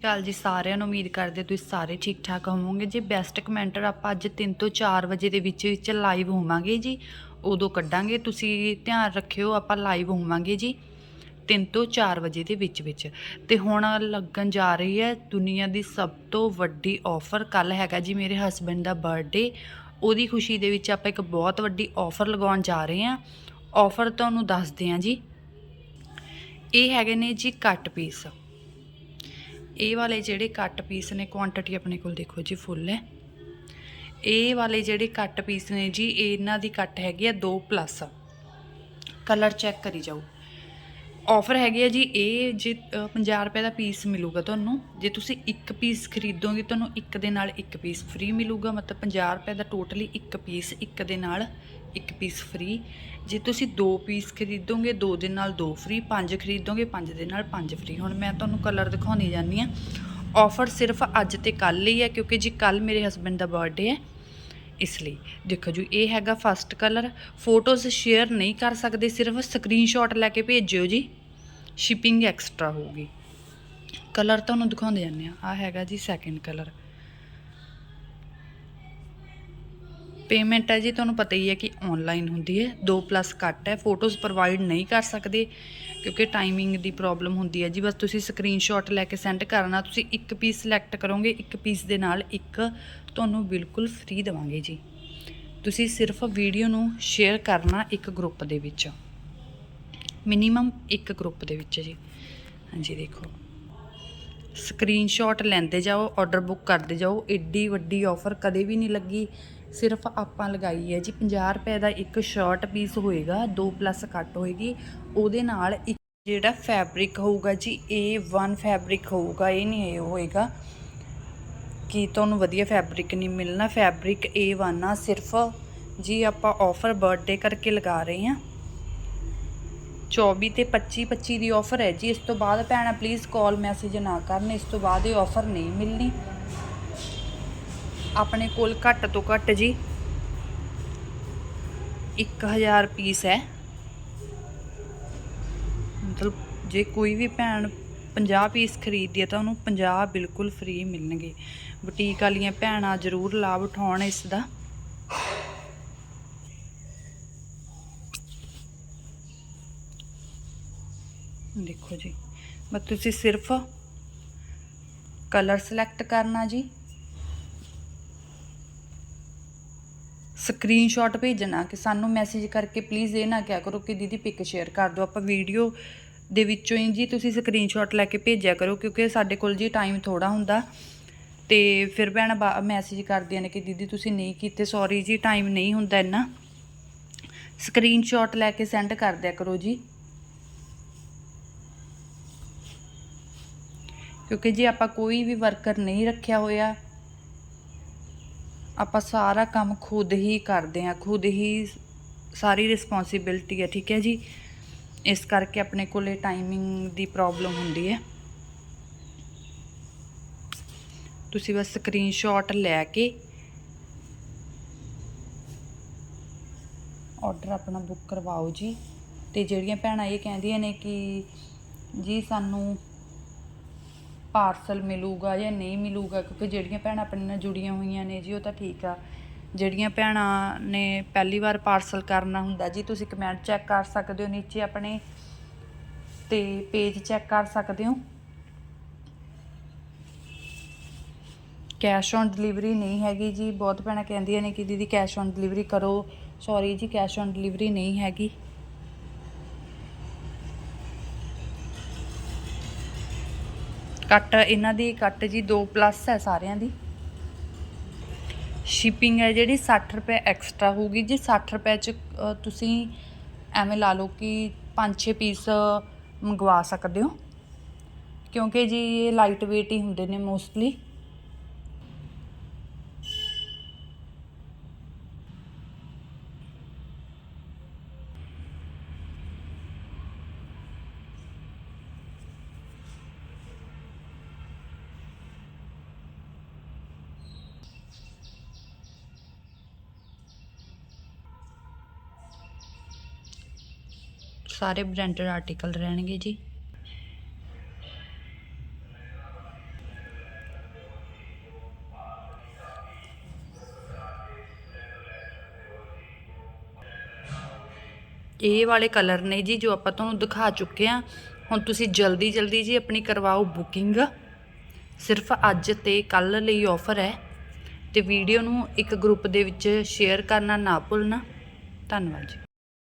ਚੱਲ ਜੀ, ਸਾਰਿਆਂ ਨੂੰ ਉਮੀਦ ਕਰਦੇ ਤੁਸੀਂ ਸਾਰੇ ਠੀਕ ਠਾਕ ਹੋਵੋਗੇ। ਜੀ ਬੈਸਟ ਕਮੈਂਟਰ ਆਪਾਂ ਅੱਜ 3 ਤੋਂ 4 ਵਜੇ ਦੇ ਵਿੱਚ ਵਿੱਚ ਲਾਈਵ ਹੋਵਾਂਗੇ ਜੀ, ਉਦੋਂ ਕੱਢਾਂਗੇ। ਤੁਸੀਂ ਧਿਆਨ ਰੱਖਿਓ, ਆਪਾਂ ਲਾਈਵ ਹੋਵਾਂਗੇ ਜੀ 3 ਤੋਂ 4 ਵਜੇ ਦੇ ਵਿੱਚ ਵਿੱਚ। ਤੇ ਹੁਣ ਲੱਗਣ ਜਾ ਰਹੀ ਹੈ ਦੁਨੀਆ ਦੀ ਸਭ ਤੋਂ ਵੱਡੀ ਆਫਰ ਕੱਲ ਹੈਗਾ ਜੀ ਮੇਰੇ ਹਸਬੰਡ ਦਾ ਬਰਥਡੇ ਉਹਦੀ ਖੁਸ਼ੀ ਦੇ ਵਿੱਚ ਆਪਾਂ ਇੱਕ ਬਹੁਤ ਵੱਡੀ ਆਫਰ ਲਗਾਉਣ ਜਾ ਰਹੇ ਹਾਂ। ਆਫਰ ਤੁਹਾਨੂੰ ਦੱਸਦੇ ਹਾਂ ਜੀ। ਇਹ ਹੈਗੇ ਨੇ ਜੀ ਕੱਟ ਪੀਸ ਇਹ ਵਾਲੇ ਜਿਹੜੇ ਕੱਟ ਪੀਸ ਨੇ ਕੁਆਂਟੀਟੀ ਆਪਣੇ ਕੋਲ ਦੇਖੋ ਜੀ ਫੁੱਲ ਹੈ ਇਹ ਵਾਲੇ ਜਿਹੜੇ ਕੱਟ ਪੀਸ ਨੇ ਜੀ ਇਹਨਾਂ ਦੀ ਕੱਟ ਹੈਗੀ ਆ 2 ਪਲੱਸ ਕਲਰ ਚੈੱਕ ਕਰੀ ਜਾਓ। ਆਫਰ ਹੈਗੀ ਆ ਜੀ ਇਹ ਜੇ ਅ, 50 ਰੁਪਏ ਦਾ ਪੀਸ ਮਿਲੂਗਾ ਤੁਹਾਨੂੰ। ਜੇ ਤੁਸੀਂ ਇੱਕ ਪੀਸ ਖਰੀਦੋਗੇ ਤੁਹਾਨੂੰ ਇੱਕ ਦੇ ਨਾਲ ਇੱਕ ਪੀਸ ਫ੍ਰੀ ਮਿਲੂਗਾ। ਮਤਲਬ 50 ਰੁਪਏ ਦਾ ਟੋਟਲੀ ਇੱਕ ਪੀਸ ਇੱਕ ਦੇ ਨਾਲ ਇੱਕ ਪੀਸ ਫ੍ਰੀ ਜੇ ਤੁਸੀਂ ਦੋ ਪੀਸ ਖਰੀਦੋਗੇ ਦੋ ਦੇ ਨਾਲ ਦੋ ਫ੍ਰੀ ਪੰਜ ਖਰੀਦੋਗੇ ਪੰਜ ਦੇ ਨਾਲ ਪੰਜ ਫ੍ਰੀ ਹੁਣ ਮੈਂ ਤੁਹਾਨੂੰ ਕਲਰ ਦਿਖਾਉਣੀ ਜਾਂਦੀ ਆ। ਆਫਰ ਸਿਰਫ ਅੱਜ ਤੇ ਕੱਲ ਲਈ ਹੈ ਕਿਉਂਕਿ ਜੀ ਕੱਲ ਮੇਰੇ ਹਸਬੰਡ ਦਾ ਬਰਥਡੇ ਹੈ ਇਸ ਲਈ। ਦੇਖੋ ਜੀ, ਇਹ ਹੈਗਾ ਫਸਟ ਕਲਰ ਫੋਟੋਜ਼ ਸ਼ੇਅਰ ਨਹੀਂ ਕਰ ਸਕਦੇ, ਸਿਰਫ ਸਕਰੀਨਸ਼ਾਟ ਲੈ ਕੇ ਭੇਜਿਓ ਜੀ। ਸ਼ਿਪਿੰਗ ਐਕਸਟਰਾ ਹੋਊਗੀ। ਕਲਰ ਤੁਹਾਨੂੰ ਦਿਖਾਉਂਦੇ ਜਾਂਦੇ ਆ ਆ ਹੈਗਾ ਜੀ ਸੈਕਿੰਡ ਕਲਰ ਪੇਮੈਂਟ ਹੈ ਜੀ, ਤੁਹਾਨੂੰ ਪਤਾ ਹੀ ਹੈ ਕਿ ਆਨਲਾਈਨ ਹੁੰਦੀ ਹੈ 2 ਪਲੱਸ ਘੱਟ ਹੈ ਫੋਟੋਜ਼ ਪ੍ਰੋਵਾਈਡ ਨਹੀਂ ਕਰ ਸਕਦੇ ਕਿਉਂਕਿ ਟਾਈਮਿੰਗ ਦੀ ਪ੍ਰੋਬਲਮ ਹੁੰਦੀ ਹੈ ਜੀ। ਬਸ ਤੁਸੀਂ ਸਕਰੀਨਸ਼ਾਟ ਲੈ ਕੇ ਸੈਂਡ ਕਰਨਾ, ਤੁਸੀਂ ਇੱਕ ਪੀਸ ਸਿਲੈਕਟ ਕਰੋਗੇ, ਇੱਕ ਪੀਸ ਦੇ ਨਾਲ ਇੱਕ ਤੁਹਾਨੂੰ ਬਿਲਕੁਲ ਫ੍ਰੀ ਦੇਵਾਂਗੇ ਜੀ। ਤੁਸੀਂ ਸਿਰਫ ਵੀਡੀਓ ਨੂੰ ਸ਼ੇਅਰ ਕਰਨਾ ਇੱਕ ਗਰੁੱਪ ਦੇ ਵਿੱਚ। ਮਿਨੀਮਮ ਇੱਕ ਗਰੁੱਪ ਦੇ ਵਿੱਚ ਜੀ। ਹਾਂਜੀ, ਦੇਖੋ। ਸਕਰੀਨਸ਼ਾਟ ਲੈਂਦੇ ਜਾਓ ਆਰਡਰ ਬੁੱਕ ਕਰਦੇ ਜਾਓ, ਏਡੀ ਵੱਡੀ ਆਫਰ ਕਦੇ ਵੀ ਨਹੀਂ ਲੱਗੀ। ਸਿਰਫ ਆਪਾਂ ਲਗਾਈ ਹੈ ਜੀ। 50 ਰੁਪਏ ਦਾ ਇੱਕ ਸ਼ਰਟ ਪੀਸ ਹੋਏਗਾ 2 ਪਲੱਸ ਕੱਟ ਹੋਏਗੀ। ਉਹਦੇ ਨਾਲ ਇੱਕ ਜਿਹੜਾ ਫੈਬਰਿਕ ਹੋਊਗਾ ਜੀ A1 ਫੈਬਰਿਕ ਹੋਊਗਾ, ਇਹ ਨਹੀਂ ਇਹ ਹੋਏਗਾ ਕਿ ਤੁਹਾਨੂੰ ਵਧੀਆ ਫੈਬਰਿਕ ਨਹੀਂ ਮਿਲਣਾ। ਫੈਬਰਿਕ A1 ਆ, ਸਿਰਫ ਜੀ ਆਪਾਂ ਆਫਰ ਬਰਥਡੇ ਕਰਕੇ ਲਗਾ ਰਹੇ ਹਾਂ। 24 ਤੇ 25 25 ਦੀ ਆਫਰ ਹੈ ਜੀ। ਇਸ ਤੋਂ ਬਾਅਦ ਭੈਣਾ ਪਲੀਜ਼ ਕਾਲ ਮੈਸੇਜ ਨਾ ਕਰਨ। ਇਸ ਤੋਂ ਬਾਅਦ ਇਹ ਆਫਰ ਨਹੀਂ ਮਿਲਣੀ। ਆਪਣੇ ਕੋਲ ਘੱਟ ਤੋਂ ਘੱਟ ਜੀ 1000 ਪੀਸ ਹੈ। ਮਤਲਬ ਜੇ ਕੋਈ ਵੀ ਭੈਣ 50 ਪੀਸ ਖਰੀਦਦੀ ਹੈ ਤਾਂ ਉਹਨੂੰ 50 ਬਿਲਕੁਲ ਫ੍ਰੀ ਮਿਲਣਗੇ। ਬੁਟੀਕ ਵਾਲੀਆਂ ਭੈਣਾਂ ਜ਼ਰੂਰ ਲਾਭ ਉਠਾਉਣ ਇਸ ਦਾ। ਦੇਖੋ ਜੀ ਬਸ ਤੁਸੀਂ ਸਿਰਫ ਕਲਰ ਸਿਲੈਕਟ ਕਰਨਾ ਜੀ। ਸਕਰੀਨਸ਼ਾਟ ਭੇਜਣਾ ਕਿ ਸਾਨੂੰ ਮੈਸੇਜ ਕਰਕੇ ਪਲੀਜ਼ ਇਹ ਨਾ ਕਿਹਾ ਕਰੋ ਕਿ ਦੀਦੀ ਪਿਕ ਸ਼ੇਅਰ ਕਰ ਦਿਓ। ਆਪਾਂ ਵੀਡੀਓ ਦੇ ਵਿੱਚੋਂ ਹੀ ਜੀ ਤੁਸੀਂ ਸਕਰੀਨਸ਼ਾਟ ਲੈ ਕੇ ਭੇਜਿਆ ਕਰੋ ਕਿਉਂਕਿ ਸਾਡੇ ਕੋਲ ਜੀ ਟਾਈਮ ਥੋੜਾ ਹੁੰਦਾ। ਤੇ ਫਿਰ ਭੈਣਾਂ ਮੈਸੇਜ ਕਰਦੀਆਂ ਨੇ ਕਿ ਦੀਦੀ ਤੁਸੀਂ ਨਹੀਂ ਕੀਤੇ ਸੌਰੀ ਜੀ ਟਾਈਮ ਨਹੀਂ ਹੁੰਦਾ ਇੰਨਾ। ਸਕਰੀਨਸ਼ਾਟ ਲੈ ਕੇ ਸੈਂਡ ਕਰ ਦਿਆ ਕਰੋ ਜੀ। ਕਿਉਂਕਿ ਜੇ ਆਪਾਂ ਕੋਈ ਵੀ ਵਰਕਰ ਨਹੀਂ ਰੱਖਿਆ ਹੋਇਆ ਆਪਾਂ ਸਾਰਾ ਕੰਮ ਖੁਦ ਹੀ ਕਰਦੇ ਹਾਂ, ਖੁਦ ਹੀ ਸਾਰੀ ਰਿਸਪੌਂਸਿਬਿਲਟੀ ਹੈ, ਠੀਕ ਹੈ ਜੀ? ਇਸ ਕਰਕੇ ਆਪਣੇ ਕੋਲੇ ਟਾਈਮਿੰਗ ਦੀ ਪ੍ਰੋਬਲਮ ਹੁੰਦੀ ਹੈ। ਤੁਸੀਂ ਬਸ ਸਕਰੀਨਸ਼ਾਟ ਲੈ ਕੇ ਆਰਡਰ ਆਪਣਾ ਬੁੱਕ ਕਰਵਾਓ ਜੀ। ਤੇ ਜਿਹੜੀਆਂ ਭੈਣਾਂ ਇਹ ਕਹਿੰਦੀਆਂ ਨੇ ਕਿ ਜੀ ਸਾਨੂੰ ਪਾਰਸਲ ਮਿਲੂਗਾ ਜਾਂ ਨਹੀਂ ਮਿਲੂਗਾ, ਕਿਉਂਕਿ ਜਿਹੜੀਆਂ ਭੈਣਾਂ ਆਪਣੇ ਨਾਲ ਜੁੜੀਆਂ ਹੋਈਆਂ ਨੇ ਜੀ, ਉਹ ਤਾਂ ਠੀਕ ਆ। ਜਿਹੜੀਆਂ ਭੈਣਾਂ ਨੇ ਪਹਿਲੀ ਵਾਰ ਪਾਰਸਲ ਕਰਨਾ ਹੁੰਦਾ ਜੀ, ਤੁਸੀਂ ਕਮੈਂਟ ਚੈੱਕ ਕਰ ਸਕਦੇ ਹੋ, ਨੀਚੇ ਆਪਣੇ ਤੇ ਪੇਜ ਚੈੱਕ ਕਰ ਸਕਦੇ ਹੋ। ਕੈਸ਼ ਔਨ ਡਿਲੀਵਰੀ ਨਹੀਂ ਹੈਗੀ ਜੀ, ਬਹੁਤ ਭੈਣਾਂ ਕਹਿੰਦੀਆਂ ਨੇ ਕਿ ਦੀਦੀ ਕੈਸ਼ ਔਨ ਡਿਲੀਵਰੀ ਕਰੋ। ਸੌਰੀ ਜੀ, ਕੈਸ਼ ਔਨ ਡਿਲੀਵਰੀ ਨਹੀਂ ਹੈਗੀ। ਕੱਟ, ਇਹਨਾਂ ਦੀ ਕੱਟ ਜੀ 2 ਪਲੱਸ ਹੈ ਸਾਰਿਆਂ ਦੀ। ਸ਼ਿਪਿੰਗ ਹੈ ਜਿਹੜੀ 60 ਰੁਪਏ ਐਕਸਟਰਾ ਹੋਊਗੀ। ਜੀ 60 ਰੁਪਏ ਚ ਤੁਸੀਂ ਐਵੇਂ ਲਾ ਲਓ ਕਿ 5-6 ਪੀਸ ਮੰਗਵਾ ਸਕਦੇ ਹੋ। ਕਿਉਂਕਿ ਜੀ ਇਹ ਲਾਈਟ weight ਹੀ ਹੁੰਦੇ ਨੇ ਮੋਸਟਲੀ ਸਾਰੇ ਬ੍ਰਾਂਡਡ ਆਰਟੀਕਲ ਰਹਿਣਗੇ ਜੀ। ਇਹ ਵਾਲੇ ਕਲਰ ਨੇ ਜੀ ਜੋ ਆਪਾਂ ਤੁਹਾਨੂੰ ਦਿਖਾ ਚੁੱਕੇ ਆ ਹੁਣ ਤੁਸੀਂ ਜਲਦੀ ਜਲਦੀ ਜੀ ਆਪਣੀ ਕਰਵਾਓ ਬੁਕਿੰਗ। ਸਿਰਫ ਅੱਜ ਤੇ ਕੱਲ ਲਈ ਆਫਰ ਹੈ। ਤੇ ਵੀਡੀਓ ਨੂੰ ਇੱਕ ਗਰੁੱਪ ਦੇ ਵਿੱਚ ਸ਼ੇਅਰ ਕਰਨਾ ਨਾ ਭੁੱਲਣਾ। ਧੰਨਵਾਦ ਜੀ।